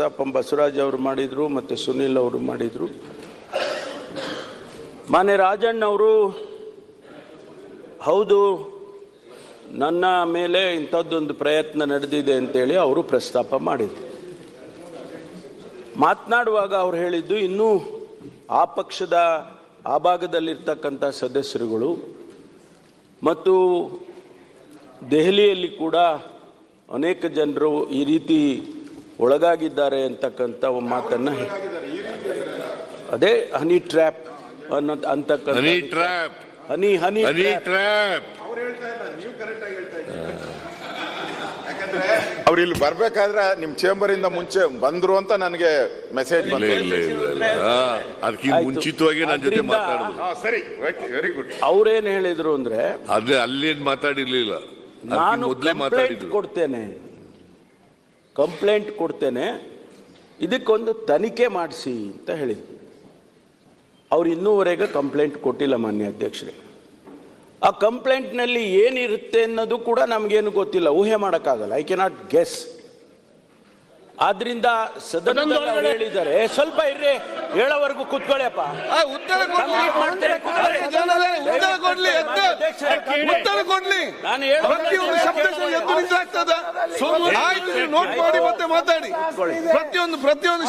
ಪ್ರಸ್ತಾಪ ಬಸವರಾಜ್ ಅವರು ಮಾಡಿದರು ಮತ್ತು ಸುನಿಲ್ ಅವರು ಮಾಡಿದರು. ಮಾನ್ಯ ರಾಜಣ್ಣ ಅವರು, ಹೌದು, ನನ್ನ ಮೇಲೆ ಇಂಥದ್ದೊಂದು ಪ್ರಯತ್ನ ನಡೆದಿದೆ ಅಂತೇಳಿ ಅವರು ಪ್ರಸ್ತಾಪ ಮಾಡಿದರು. ಮಾತನಾಡುವಾಗ ಅವ್ರು ಹೇಳಿದ್ದು, ಇನ್ನೂ ಆ ಪಕ್ಷದ, ಆ ಭಾಗದಲ್ಲಿರ್ತಕ್ಕಂಥ ಸದಸ್ಯರುಗಳು ಮತ್ತು ದೆಹಲಿಯಲ್ಲಿ ಕೂಡ ಅನೇಕ ಜನರು ಈ ರೀತಿ ಒಳಗಾಗಿದ್ದಾರೆ ಅಂತಕ್ಕಂಥ ಒಂದು ಮಾತನ್ನು ಅದೇ ಹನಿ ಟ್ರ್ಯಾಪ್ ಅನ್ನೋ ಅಂತಕ್ಕಂಥ ಹನಿ ಟ್ರ್ಯಾಪ್. ಹನಿ ಹನಿ ಹನಿ ಟ್ರ್ಯಾಪ್. ಅವ್ರು ಇಲ್ಲಿ ಬರ್ಬೇಕಾದ್ರೆ ನಿಮ್ ಚೇಂಬರ್ ಇಂದ ಮುಂಚೆ ಬಂದ್ರು ಅಂತ ನನಗೆ ಮೆಸೇಜ್ ಆಯ್ತು. ಮುಂಚಿತವಾಗಿ ನನ್ನ ಜೊತೆ ಮಾತಾಡಿದ್ರು ಸರಿ ವೆರಿ ಗುಡ್ ಅವ್ರೇನ್ ಹೇಳಿದ್ರು ಅಂದ್ರೆ ಅದೇ ಅಲ್ಲೇನ್ ಮಾತಾಡಿರ್ಲಿಲ್ಲ. ನಾನು ಮೊದಲೇ ಮಾತಾಡಿದ್ರು. ಕೊಡ್ತೇನೆ. ಕಂಪ್ಲೇಂಟ್ ಕೊಡ್ತೇನೆ, ಇದಕ್ಕೊಂದು ತನಿಖೆ ಮಾಡಿಸಿ ಅಂತ ಹೇಳಿದ್ರು. ಅವ್ರು ಇನ್ನೂವರೆಗೆ ಕಂಪ್ಲೇಂಟ್ ಕೊಟ್ಟಿಲ್ಲ ಮಾನ್ಯ ಅಧ್ಯಕ್ಷರೇ. ಆ ಕಂಪ್ಲೇಂಟ್ನಲ್ಲಿ ಏನಿರುತ್ತೆ ಅನ್ನೋದು ಕೂಡ ನಮಗೇನು ಗೊತ್ತಿಲ್ಲ, ಊಹೆ ಮಾಡೋಕ್ಕಾಗಲ್ಲ. ಐ ಕೆನಾಟ್ ಗೆಸ್ ಆದ್ರಿಂದ ಸದನದಲ್ಲಿ ಹೇಳಿದರೆ ಹೇಳಿದ್ದಾರೆ "ಏ, ಸ್ವಲ್ಪ ಇರ್ರಿ ಹೇಳೋವರೆಗೂ ಕೂತ್ಕೊಳ್ಳಿಯಪ್ಪ ಉತ್ತರ ಕೊಡ್ಲಿ. ಮಾಡ್ತೇನೆ, ಕೂತ್ಕೊಳ್ಳಿ. ಉತ್ತರ ಕೊಡ್ಲಿ ಉತ್ತರ ಕೊಡ್ಲಿ. ನಾನು ಪ್ರತಿಯೊಂದು ಶಬ್ದ ಎದ್ದು ನಿಂತಾಗ್ತದ ಆಯ್ತು ನೀವು ನೋಟ್ ಮಾಡಿ ಮತ್ತೆ ಮಾತಾಡಿ. ಪ್ರತಿಯೊಂದು ಪ್ರತಿಯೊಂದು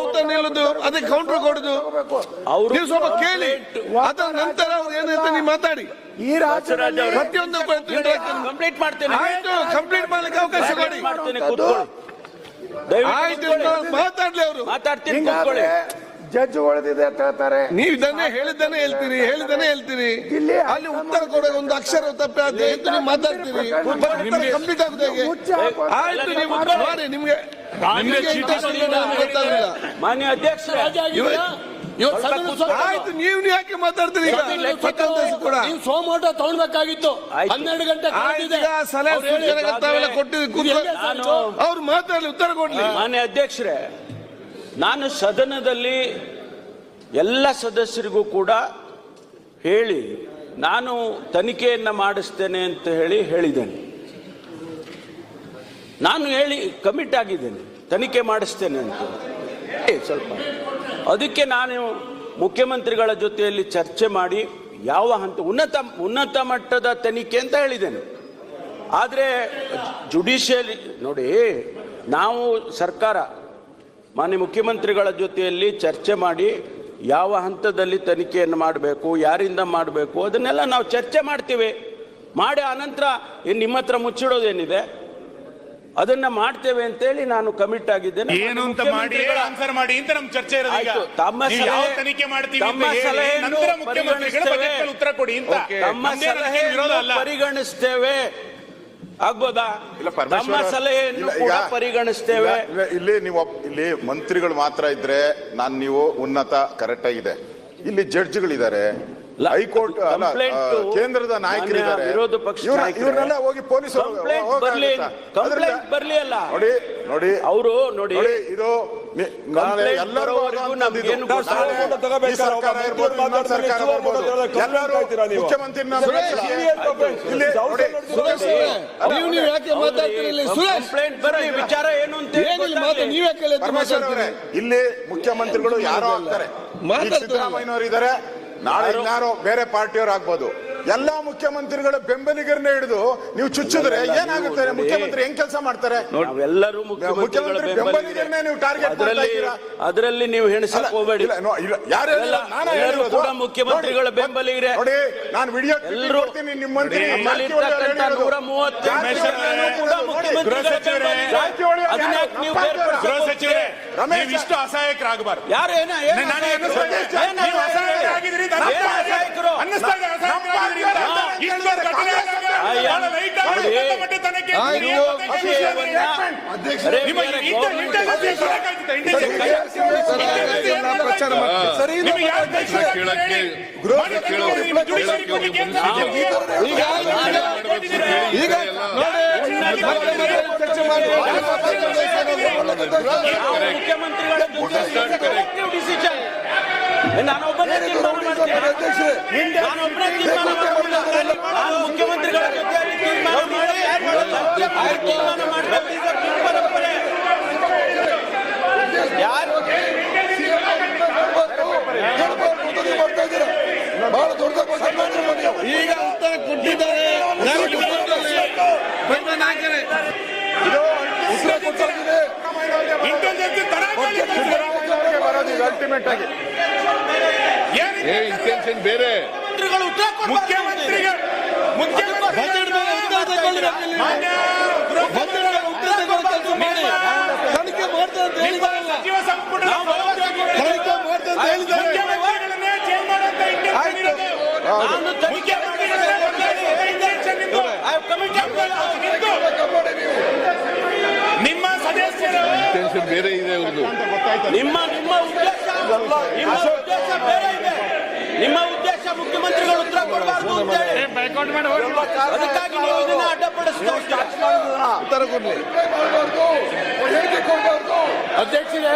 ಉತ್ತರ ನಿಲ್ಲುದು ಅದಕ್ಕೆ ಕೌಂಟರ್ ಕೊಡುದು. ಅವ್ರು ನೀವು ಸ್ವಲ್ಪ ಕೇಳಿ. ಅದರ ನಂತರ ಅವ್ರು ಏನಂತ ನೀವು ಮಾತಾಡಿ. ಈ ರಾಜ್ಯದಲ್ಲಿ ಪ್ರತಿಯೊಂದು ಕಂಪ್ಲೀಟ್ ಮಾಡ್ತೇನೆ. ಕಂಪ್ಲೀಟ್ ಮಾಡ್ಲಿಕ್ಕೆ ಅವಕಾಶ ಕೊಡಿ. ಮಾತಾಡ್ಲಿ ಅವರು. ಮಾತಾಡ್ತೀನಿ ಕೂತ್ಕೊಳ್ಳಿ. ಜಡ್ಜ್ ಒಳದಿದೆ ಅಂತ ಹೇಳ್ತಾರೆ. ನೀವು ಇದನ್ನೇ ಹೇಳಿದ್ದಾನೆ ಹೇಳ್ತೀರಿ ಹೇಳಿದ್ದಾನೆ ಹೇಳ್ತೀರಿ. ಇಲ್ಲಿ ಅಲ್ಲಿ ಉತ್ತರ ಕೊಡೋ ಒಂದು ಅಕ್ಷರ ತಪ್ಪೆ ಅಂತ ನೀವು ಮಾತಾಡ್ತೀರಿ. ಕಂಪ್ಲೀಟ್ ಆಗುತ್ತೆ ಆಯ್ತು ನೀವು ಮಾಡಿ ನಿಮ್ಗೆ ಮಾನ್ಯ ಅಧ್ಯಕ್ಷ ಆಯ್ತು ನೀವು ಯಾಕೆ ಮಾತಾಡ್ತೀರಿ ನೀವು ಸೋಮೋಟ ತಗೊಳ್ಬೇಕಾಗಿತ್ತು. ಆಯ್ತು. ಹನ್ನೆರಡು ಗಂಟೆ ಅವ್ರು ಮಾತಾಡ್ಲಿ ಉತ್ತರ ಕೊಡ್ಲಿ. ಮಾನ್ಯ ಅಧ್ಯಕ್ಷರೇ ನಾನು ಸದನದಲ್ಲಿ ಎಲ್ಲ ಸದಸ್ಯರಿಗೂ ಕೂಡ ಹೇಳಿ ನಾನು ತನಿಖೆಯನ್ನ ಮಾಡಿಸ್ತೇನೆ ಅಂತ ಹೇಳಿ ಹೇಳಿದ್ದೇನೆ. ನಾನು ಹೇಳಿ ಕಮಿಟ್ ಆಗಿದ್ದೇನೆ ತನಿಖೆ ಮಾಡಿಸ್ತೇನೆ ಅಂತ ಏ, ಸ್ವಲ್ಪ. ಅದಕ್ಕೆ ನಾನು ಮುಖ್ಯಮಂತ್ರಿಗಳ ಜೊತೆಯಲ್ಲಿ ಚರ್ಚೆ ಮಾಡಿ ಯಾವ ಹಂತ ಉನ್ನತ ಉನ್ನತ ಮಟ್ಟದ ತನಿಖೆ ಅಂತ ಹೇಳಿದ್ದೇನೆ. ಆದರೆ ಜುಡಿಷಿಯಲ್ ನೋಡಿ ನಾವು ಸರ್ಕಾರ ಮಾನ್ಯ ಮುಖ್ಯಮಂತ್ರಿಗಳ ಜೊತೆಯಲ್ಲಿ ಚರ್ಚೆ ಮಾಡಿ ಯಾವ ಹಂತದಲ್ಲಿ ತನಿಖೆಯನ್ನು ಮಾಡಬೇಕು ಯಾರಿಂದ ಮಾಡಬೇಕು ಅದನ್ನೆಲ್ಲ ನಾವು ಚರ್ಚೆ ಮಾಡ್ತೀವಿ. ಮಾಡಿ ಆನಂತರ ನಿಮ್ಮ ಹತ್ರ ಮುಚ್ಚಿಡೋದೇನಿದೆ? ಅದನ್ನ ಮಾಡ್ತೇವೆ ಅಂತೇಳಿ ನಾನು ಕಮಿಟ್ ಆಗಿದ್ದೇನೆ. ಏನು ಅಂತ ಮಾಡಿ ಆನ್ಸರ್ ಮಾಡಿ ಅಂತ ನಮ್ಮ ಚರ್ಚೆ ಇರೋದು ಈಗ. ಆಯ್ತು, ತಮ್ಮ ನೀವು ಯಾವ ಸಲಹೆ- ತನಿಖೆ ಮಾಡ್ತೀವಿ ತಮ್ಮ ಹೇಳಿ, ಸಲಹೆಯನ್ನು ನಂತರ ಮುಖ್ಯಮಂತ್ರಿಗಳು ಪರಿಗಣಿಸ್ತೇವೆ. ಬಜೆಟ್ ಉತ್ತರ ಕೊಡಿ ಅಂತ. ತಮ್ಮ ನಮ್ದೇನು ವಿರೋಧ ಸಲಹೆಯನ್ನು ಅಲ್ಲ. ಪರಿಗಣಿಸ್ತೇವೆ. ಆಗ್ಬೋದಾ? ಇಲ್ಲ ತಮ್ಮ ಪರಮೇಶ್ವರ ಸಲಹೆಯನ್ನು ಇಲ್ಲ, ಕೂಡ ಪರಿಗಣಿಸ್ತೇವೆ. ಇಲ್ಲ, ಇಲ್ಲ, ಇಲ್ಲಿ ನೀವು ಒಪ್- ಇಲ್ಲಿ ಮಂತ್ರಿಗಳು ಮಾತ್ರ ಇದ್ರೆ ನಾನು ನೀವು ಉನ್ನತ ಕರೆಕ್ಟ್ ಆಗಿದೆ. ಇಲ್ಲಿ ಜಡ್ಜ್ಗಳಿದ್ದಾರೆ ಹೈಕೋರ್ಟ್ ಅಲ್ಲ ಕೇಂದ್ರದ ನಾಯಕರಿದ್ದಾರೆ. ವಿರೋಧ ಪಕ್ಷ ಇವ್ರ- ಇವ್ರನ್ನೆಲ್ಲ ಹೋಗಿ ಪೊಲೀಸರು ಬರ್ಲಿ ಕಂಪ್ಲೇಂಟ್ ಬರ್ಲಿ ಅಲ್ಲ. ನೋಡಿ ನೋಡಿ. ಅವರು ನೋಡಿ. ಇದು ಸುರೇಶ್ ವಿಚಾರ ಏನು ಅಂತ ಇಲ್ಲಿ ಮುಖ್ಯಮಂತ್ರಿಗಳು ಯಾರೋ ಆಗ್ತಾರೆ. ಮಾತಾಡ್ತಾರೆ. ಸಿದ್ದರಾಮಯ್ಯನವರು ಇದ್ದಾರೆ ನಾಳೆ ಇನ್ಯಾರೋ ಬೇರೆ ಪಾರ್ಟಿಯವರು ಆಗ್ಬೋದು. ಎಲ್ಲಾ ಮುಖ್ಯಮಂತ್ರಿಗಳ ಬೆಂಬಲಿಗರನ್ನ ಹಿಡಿದು ನೀವು ಚುಚ್ಚಿದ್ರೆ ಏನಾಗುತ್ತೆ? ಮುಖ್ಯಮಂತ್ರಿ ಹೆಂಗ್ ಕೆಲಸ ಮಾಡ್ತಾರೆ? ಎಲ್ಲರೂ ಮುಖ್ಯಮಂತ್ರಿಗಳ ಮುಖ್ಯಮಂತ್ರಿ ಬೆಂಬಲಿಗರನ್ನೇ ನೀವು ಟಾರ್ಗೆಟ್ ಮಾಡ್ತಾ ಅದರಲ್ಲಿ ಇದ್ದೀರಾ? ಅದರಲ್ಲಿ ನೀವು ಹೆಣಸಕ್ ಹೋಗಬೇಡಿ. ಮುಖ್ಯಮಂತ್ರಿಗಳ ಬೆಂಬಲಿಗರೇ. ನೋಡಿ ನಾನು ವಿಡಿಯೋ ಎಲ್ಲರೂ ನಿಮ್ಮಂತ್ರಿ ನೂರ ಮೂವತ್ತು ಗೃಹ ಸಚಿವರೇ? ರಮೇಶ್. ನೀವು ಇಷ್ಟು ಅಸಹಾಯಕರಾಗಬಾರ್ದು. ಯಾರು ಏನ್ ಅಸಹಾಯಕರು? ಅನ್ನಿಸ್ತಾ ಇದೆ ಈಗ ಮುಖ್ಯಮಂತ್ರಿಗಳ ಡಿಸಿಷನ್ ನಾನೊಬ್ಬನೇ ಮುಖ್ಯಮಂತ್ರಿಗಳ ಜೊತೆ ಬಹಳ ದೊಡ್ಡ ಈಗ ಉತ್ತರ ಕೊಟ್ಟಿದ್ದಾರೆ ಬರೋದು ಅಲ್ಟಿಮೇಟ್ ಆಗಿ ಏ ಇಂಟೆನ್ಷನ್ ಬೇರೆ. ಮಂತ್ರಿಗಳು ಉತ್ತರ ಕೊಡ್ಬಾರ್ದು. ಮುಖ್ಯಮಂತ್ರಿಗಳು ಮುಖ್ಯಮಂತ್ರಿ ಬಜೆಟ್ ಮೇಲೆ ಉತ್ತರ ತಗೊಳ್ಬೇಕು ಇಲ್ಲಿ. ಬಜೆಟ್ ಮೇಲೆ ಉತ್ತರ ತಗೊಳ್ಳೋ ಕೆಲಸ ಮಾಡಿ. ತನಿಖೆ ಮಾಡ್ತಾರೆ ಅಂತ ನಿಮ್ಮ ಹೇಳಿದಾರಲ್ಲ ತನಿಖೆ ಮಾಡ್ತಾರೆ ಅಂತ ಹೇಳಿದ್ದಾರೆ. ನಿಮ್ಮ ಸದಸ್ಯರು. ಇಂಟೆನ್ಷನ್ ಬೇರೆ ಇದೆ ಅವ್ರದ್ದು. ನಿಮ್ಮ ನಿಮ್ಮ ಉದ್ದೇಶ. ನಿಮ್ಮ ಉದ್ದೇಶ ಬೇರೆ ಇದೆ. ನಿಮ್ಮ ಉದ್ದೇಶ ಮುಖ್ಯಮಂತ್ರಿಗಳು ಉತ್ತರ ಕೊಡಬಾರದು ಅಂತ ಹೇಳಿ ಅದಕ್ಕಾಗಿ ನೀವು ಇದನ್ನ ಅಡ್ಡಪಡಿಸ್ತಾ. ಉತ್ತರ ಕೊಡ್ಲಿ. ಅಧ್ಯಕ್ಷರೇ